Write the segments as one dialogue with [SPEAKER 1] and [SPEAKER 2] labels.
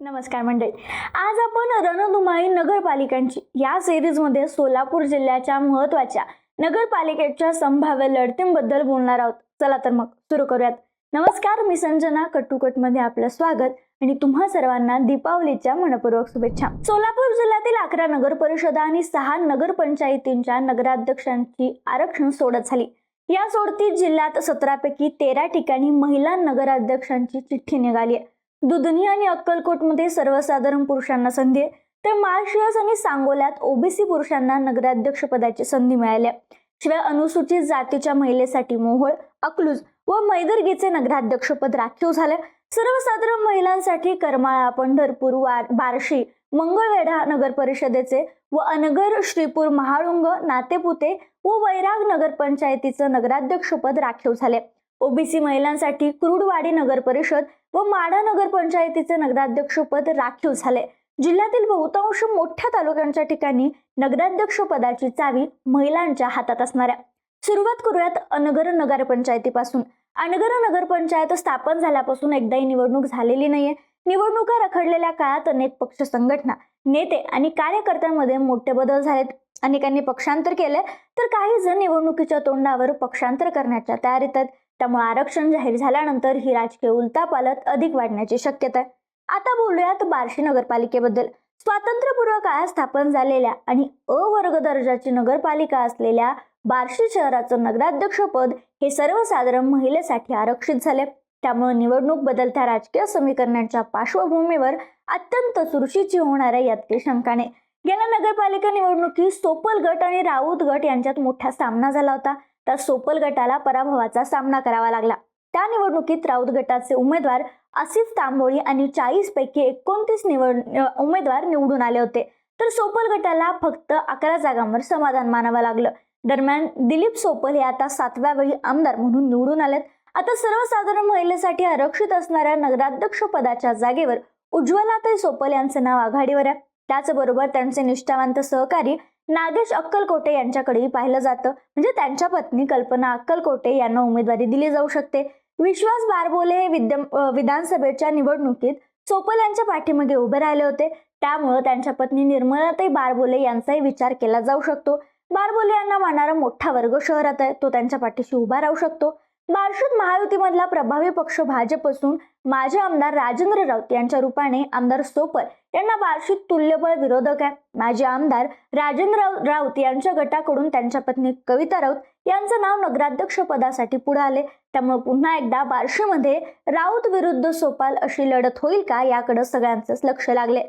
[SPEAKER 1] नमस्कार मंडळी. आज आपण रणधुमाळी नगरपालिकांची या सिरीजमध्ये सोलापूर जिल्ह्याच्या महत्त्वाच्या नगरपालिकेच्या संभाव्य लढतींबद्दल बोलणार आहोत. चला तर मग सुरू करूयात. नमस्कार मी संजना. कट्टुकटमध्ये आपलं स्वागत आणि तुम्हा सर्वांना दीपावलीच्या मनपूर्वक शुभेच्छा. सोलापूर जिल्ह्यातील अकरा नगर परिषदा आणि सहा नगरपंचायतींच्या नगराध्यक्षांची आरक्षण सोडत झाली. या सोडतीत जिल्ह्यात सतरापैकी तेरा ठिकाणी महिला नगराध्यक्षांची चिठ्ठी निघाली आहे. दुधनी आणि अक्कलकोटमध्ये सर्वसाधारण पुरुषांना संधी आहे. तर माळशिरस आणि सांगोल्यात ओबीसी पुरुषांना नगराध्यक्ष पदाची संधी मिळाली शिवाय अनुसूचित जातीच्या महिलेसाठी मोहोळ अकलूज व मैदर्गीचे नगराध्यक्षपद राखीव झाले सर्वसाधारण महिलांसाठी करमाळा पंढरपूर वार बार्शी मंगळवेढा नगर परिषदेचे व अनगर श्रीपूर महाळुंग नातेपुते व वैराग नगरपंचायतीचं नगराध्यक्षपद राखीव झाले ओबीसी महिलांसाठी कुरुडवाडी नगर परिषद व माढा नगरपंचायतीचे नगराध्यक्षपद राखीव झाले. जिल्ह्यातील बहुतांश मोठ्या तालुक्यांच्या ठिकाणी नगराध्यक्ष पदाची चावी महिलांच्या हातात असणार आहे सुरुवात करूयात अनगर नगरपंचायतीपासून अनगर नगरपंचायत स्थापन झाल्यापासून एकदाही निवडणूक झालेली नाहीये. निवडणुका रखडलेल्या काळात अनेक पक्ष संघटना नेते आणि कार्यकर्त्यांमध्ये मोठे बदल झालेत. अनेकांनी पक्षांतर केले तर काही जण निवडणुकीच्या तोंडावर पक्षांतर करण्याच्या तयारीत आहेत. त्यामुळे आरक्षण जाहीर झाल्यानंतर ही राजकीय उलतापालत अधिक वाढण्याची शक्यता आहे. आता बोलूयात बार्शी नगरपालिकेबद्दल. स्वातंत्र्यपूर्व काळात स्थापन झालेल्या आणि अवर्ग दर्जाची नगरपालिका असलेल्या बार्शी शहराचं नगराध्यक्षपद हे सर्वसाधारण महिलेसाठी आरक्षित झाले. त्यामुळे निवडणूक बदलत्या राजकीय समीकरणांच्या पार्श्वभूमीवर अत्यंत चुरशीची होणाऱ्या यात काही शंका नाही गेल्या नगरपालिका निवडणुकीत सोपल गट आणि राऊत गट यांच्यात मोठा सामना झाला होता. त्या सोपल गटाला पराभवाचा सामना करावा लागला. त्या निवडणुकीत राऊत गटाचे उमेदवार आसिफ तांबोळी आणि चाळीस पैकी एकोणतीस निवड उमेदवार निवडून आले होते. तर सोपल गटाला फक्त अकरा जागांवर समाधान मानावं लागलं. दरम्यान दिलीप सोपल हे आता सातव्या वेळी आमदार म्हणून निवडून आलेत. आता सर्वसाधारण महिलेसाठी आरक्षित असणाऱ्या नगराध्यक्ष पदाच्या जागेवर उज्ज्वलाताई सोपल यांचं नाव आघाडीवर आहे. त्याचबरोबर त्यांचे निष्ठावंत सहकारी नागेश अक्कलकोटे यांच्याकडेही पाहिलं जातं. म्हणजे त्यांच्या पत्नी कल्पना अक्कलकोटे यांना उमेदवारी दिली जाऊ शकते. विश्वास बारबोले हे विद्य विधानसभेच्या निवडणुकीत सोपल यांच्या पाठीमागे उभे राहिले होते. त्यामुळं त्यांच्या पत्नी निर्मलाताई बारबोले यांचाही विचार केला जाऊ शकतो. बारबोले यांना मानणारा मोठा वर्ग शहरात आहे. तो त्यांच्या पाठीशी उभा राहू शकतो. बार्शीत महायुतीमधला प्रभावी पक्ष भाजप असून माजी आमदार राजेंद्र राऊत यांच्या रूपाने आमदार सोपल यांना वार्षिक तुल्यबळ विरोधक आहे माजी आमदार राजेंद्र राऊत यांच्या गटाकडून त्यांच्या पत्नी कविता राऊत यांचं नाव नगराध्यक्ष पदासाठी पुढे आले. त्यामुळे पुन्हा एकदा बार्शीमध्ये राऊत विरुद्ध सोपाल अशी लढत होईल का याकडे सगळ्यांचंच लक्ष लागले.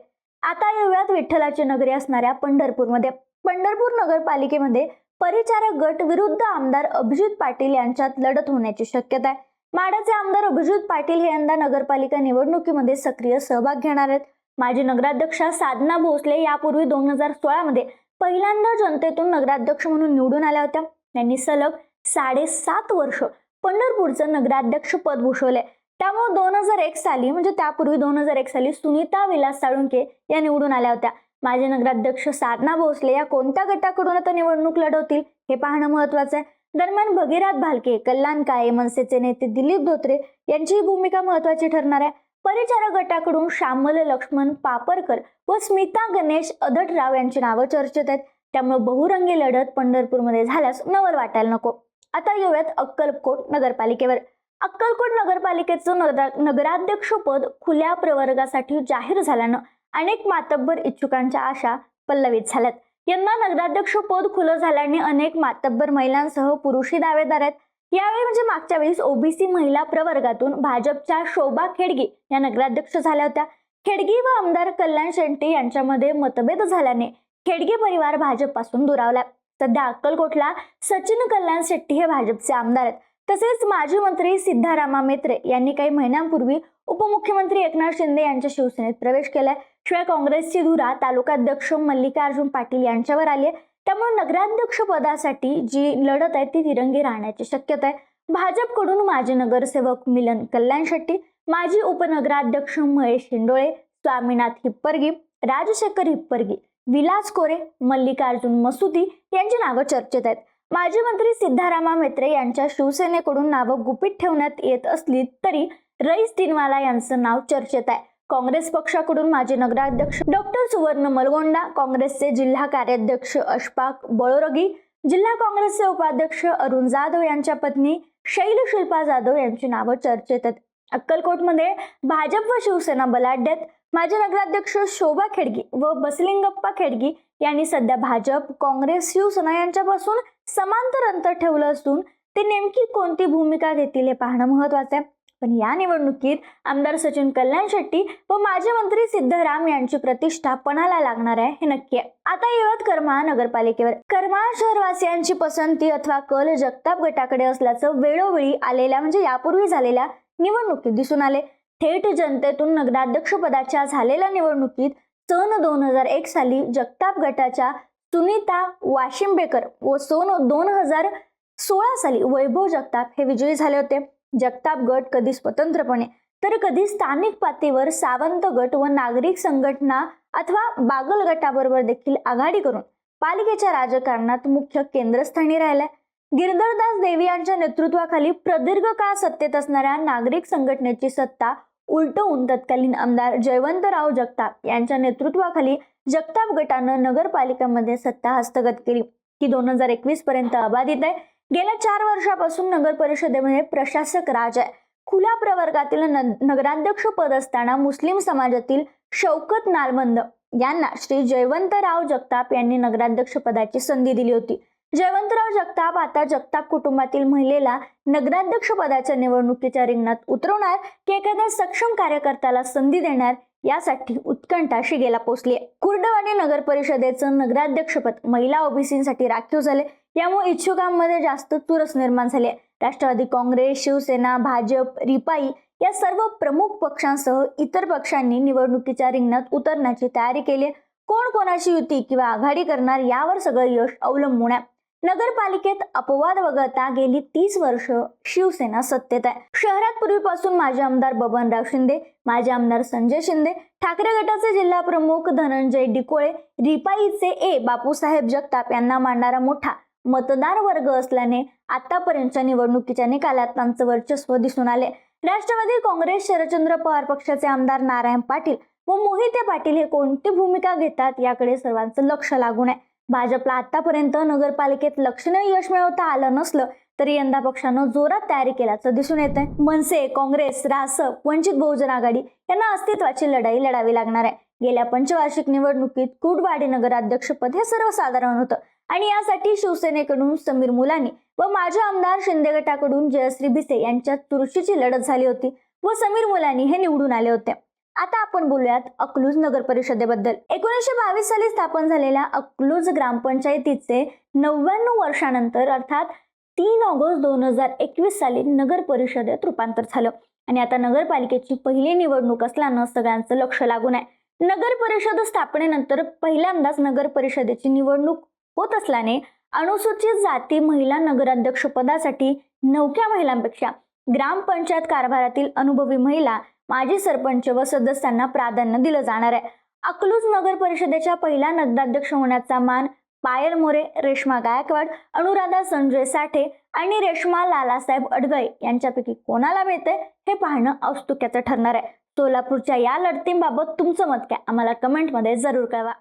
[SPEAKER 1] आता येऊयात विठ्ठलाची नगरी असणाऱ्या पंढरपूरमध्ये पंढरपूर नगरपालिकेमध्ये परिचारक गट विरुद्ध आमदार अभिजित पाटील यांच्यात लढत होण्याची शक्यता आहे. माडाचे आमदार अभिजित पाटील हे यंदा नगरपालिका निवडणुकीमध्ये सक्रिय सहभाग घेणार आहेत. माजी नगराध्यक्षा साधना भोसले यापूर्वी दोन हजार सोळामध्ये पहिल्यांदा जनतेतून नगराध्यक्ष म्हणून निवडून आल्या होत्या. त्यांनी सलग साडेसात वर्ष पंढरपूरचं नगराध्यक्ष पद भूषवले त्यामुळे दोन हजार एक साली म्हणजे त्यापूर्वी दोन हजार एक साली सुनीता विलास साळुंके या निवडून आल्या होत्या. माजी नगराध्यक्ष साधना भोसले या कोणत्या गटाकडून आता निवडणूक लढवतील हे पाहणं महत्वाचं आहे. दरम्यान भगीरथ भालके कल्याण काळे मनसेचे नेते दिलीप धोत्रे यांचीही भूमिका महत्वाची ठरणार आहे. परिचारक गटाकडून श्यामल लक्ष्मण पापरकर व स्मिता गणेश अधटराव यांची नावं चर्चेत आहेत. त्यामुळे बहुरंगी लढत पंढरपूरमध्ये झाल्यास नवल वाटायला नको. आता येऊयात अक्कलकोट नगरपालिकेवर. अक्कलकोट नगरपालिकेचं नगरा नगराध्यक्ष पद खुल्या प्रवर्गासाठी जाहीर झाल्यानं अनेक मातब्बर इच्छुकांच्या आशा पल्लवित झाल्यात. यंदा नगराध्यक्ष पद खुलं झाल्याने अनेक मातब्बर महिलांसह पुरुषी दावेदार आहेत. यावेळी म्हणजे मागच्या वेळेस ओबीसी महिला प्रवर्गातून भाजपच्या शोभा खेडगी या नगराध्यक्ष झाल्या होत्या. खेडगी व आमदार कल्याण शेट्टी यांच्यामध्ये मतभेद झाल्याने खेडगे परिवार भाजपपासून दुरावला. सध्या अक्कलकोटला सचिन कल्याण शेट्टी हे भाजपचे आमदार आहेत. तसेच माजी मंत्री सिद्धारामा मेत्रे यांनी काही महिन्यांपूर्वी उपमुख्यमंत्री एकनाथ शिंदे यांच्या शिवसेनेत प्रवेश केलाय. शिवाय काँग्रेसची धुरा तालुकाध्यक्ष मल्लिकार्जुन पाटील यांच्यावर आली आहे त्यामुळे नगराध्यक्ष पदासाठी जी लढत आहे ती तिरंगी राहण्याची शक्यता आहे. भाजपकडून माजी नगरसेवक मिलन कल्याण शेट्टी माजी उपनगराध्यक्ष महेश हिंडोळे स्वामीनाथ हिप्परगी राजशेखर हिप्परगी विलास कोरे मल्लिकार्जुन मसुदी यांची नावं चर्चेत आहेत. माजी मंत्री सिद्धारामा मेत्रे यांच्या शिवसेनेकडून नावं गुपित ठेवण्यात येत असली तरी रईस दिनवाला यांचं नाव चर्चेत आहे. काँग्रेस पक्षाकडून माजी नगराध्यक्ष डॉक्टर सुवर्ण मलगोंडा काँग्रेसचे जिल्हा कार्याध्यक्ष अशफाक बळोरगी जिल्हा काँग्रेसचे उपाध्यक्ष अरुण जाधव यांच्या पत्नी शैल शिल्पा जाधव यांची नावं चर्चेत आहेत. अक्कलकोटमध्ये भाजप व शिवसेना बलाढ्यात माजी नगराध्यक्ष शोभा खेडगी व बसलिंगप्पा खेडगी यांनी सध्या भाजप काँग्रेस शिवसेना यांच्यापासून समांतर अंतर ठेवलं असून ते नेमकी कोणती भूमिका घेतील हे पाहणं महत्वाचं आहे. पण या निवडणुकीत आमदार सचिन कल्याण शेट्टी व माजी मंत्री सिद्धराम यांची प्रतिष्ठा पणाला लागणार आहे हे नक्की आहे. आता येवत करमाळ नगरपालिकेवर. करमाळ शहरवासियांची पसंती अथवा कल जगताप गटाकडे असल्याचं वेळोवेळी आलेल्या म्हणजे यापूर्वी झालेल्या निवडणुकीत दिसून आले. थेट जनतेतून नगराध्यक्षपदाच्या झालेल्या निवडणुकीत सन दोन हजार एक साली जगताप गटाच्या सुनीता वाशिंबेकर व सन दोन हजार सोळा साली वैभव जगताप हे विजयी झाले होते. जगताप गट कधी स्वतंत्रपणे? तर कधी स्थानिक पातळीवर सावंत गट व नागरिक संघटना अथवा बागल गटाबरोबर देखील आघाडी करून पालिकेच्या राजकारणात मुख्य केंद्रस्थानी राहिलाय. गिरधरदास देवी यांच्या नेतृत्वाखाली प्रदीर्घ काळ सत्तेत असणाऱ्या नागरिक संघटनेची सत्ता उलटवून तत्कालीन आमदार जयवंतराव जगताप यांच्या नेतृत्वाखाली जगताप गटानं नगरपालिकेमध्ये सत्ता हस्तगत केली. की दोन हजार एकवीस पर्यंत अबाधित आहे. गेल्या चार वर्षापासून नगर परिषदेमध्ये प्रशासक राज आहे. खुल्या प्रवर्गातील न- नगराध्यक्ष पद असताना मुस्लिम समाजातील शौकत नालबंद यांना श्री जयवंतराव जगताप यांनी नगराध्यक्ष पदाची संधी दिली होती. जयवंतराव जगताप आता जगताप कुटुंबातील महिलेला नगराध्यक्ष पदाच्या निवडणुकीच्या रिंगणात उतरवणार की एखाद्या सक्षम कार्यकर्त्याला संधी देणार यासाठी उत्कंठा शिगेला पोचली कुर्डवाणी नगर परिषदेचं नगराध्यक्षपद महिला ओबीसीसाठी राखीव झाले. यामुळे इच्छुकांमध्ये जास्त चुरस निर्माण झाली राष्ट्रवादी काँग्रेस शिवसेना भाजप रिपाई या सर्व प्रमुख पक्षांसह इतर पक्षांनी निवडणुकीच्या रिंगणात उतरण्याची तयारी केली कोण कोणाची युती किंवा आघाडी करणार यावर सगळं यश अवलंबून आहे. नगरपालिकेत अपवाद वगळता गेली तीस वर्ष शिवसेना सत्तेत आहे. शहरात पूर्वीपासून माजी आमदार बबनराव शिंदे माजी आमदार संजय शिंदे ठाकरे गटाचे जिल्हा प्रमुख धनंजय डिकोळे रिपाईचे ए बापूसाहेब जगताप यांना मांडणारा मोठा मतदार वर्ग असल्याने आतापर्यंतच्या निवडणुकीच्या निकालात त्यांचं वर्चस्व दिसून आले. राष्ट्रवादी काँग्रेस शरदचंद्र पवार पक्षाचे आमदार नारायण पाटील व मोहिते पाटील हे कोणती भूमिका घेतात याकडे सर्वांचं लक्ष लागून आहे. भाजपला आतापर्यंत नगरपालिकेत लक्षणीय यश मिळवता आलं नसलं तरी यंदा पक्षानं जोरात तयारी केल्याचं दिसून येत आहे मनसे काँग्रेस रासप वंचित बहुजन आघाडी यांना अस्तित्वाची लढाई लढावी लागणार आहे. गेल्या पंचवार्षिक निवडणुकीत कुडवाडी नगराध्यक्षपद हे सर्वसाधारण होतं. आणि यासाठी शिवसेनेकडून समीर मुलानी व माजी आमदार शिंदे गटाकडून जयश्री भिसे यांच्यात चुरशीची लढत झाली होती व समीर मुलानी हे निवडून आले होते. आता आपण बोलूयात अकलूज नगर परिषदेबद्दल. एकोणीसशे बावीस साली स्थापन झालेल्या अकलूज ग्रामपंचायतीचे नव्याण्णव वर्षानंतर अर्थात तीन ऑगस्ट दोन हजार एकवीस साली नगर परिषदेत रूपांतर झालं. आणि आता नगरपालिकेची पहिली निवडणूक असल्यानं सगळ्यांचं लक्ष लागून आहे. नगर परिषद स्थापनेनंतर पहिल्यांदाच नगर परिषदेची निवडणूक होत असल्याने अनुसूचित जाती महिला नगराध्यक्ष पदासाठी नवख्या महिलांपेक्षा ग्रामपंचायत कारभारातील अनुभवी महिला माजी सरपंच व सदस्यांना प्राधान्य दिलं जाणार आहे. अकलूज नगर परिषदेच्या पहिल्या नगराध्यक्ष होण्याचा मान पायल मोरे रेश्मा गायकवाड अनुराधा संजय साठे आणि रेश्मा लालासाहेब अडगळे यांच्यापैकी कोणाला मिळते हे पाहणं औत्सुक्याचं ठरणार आहे. सोलापूरच्या या लढतींबाबत तुमचं मत काय? आम्हाला कमेंटमध्ये जरूर कळवा.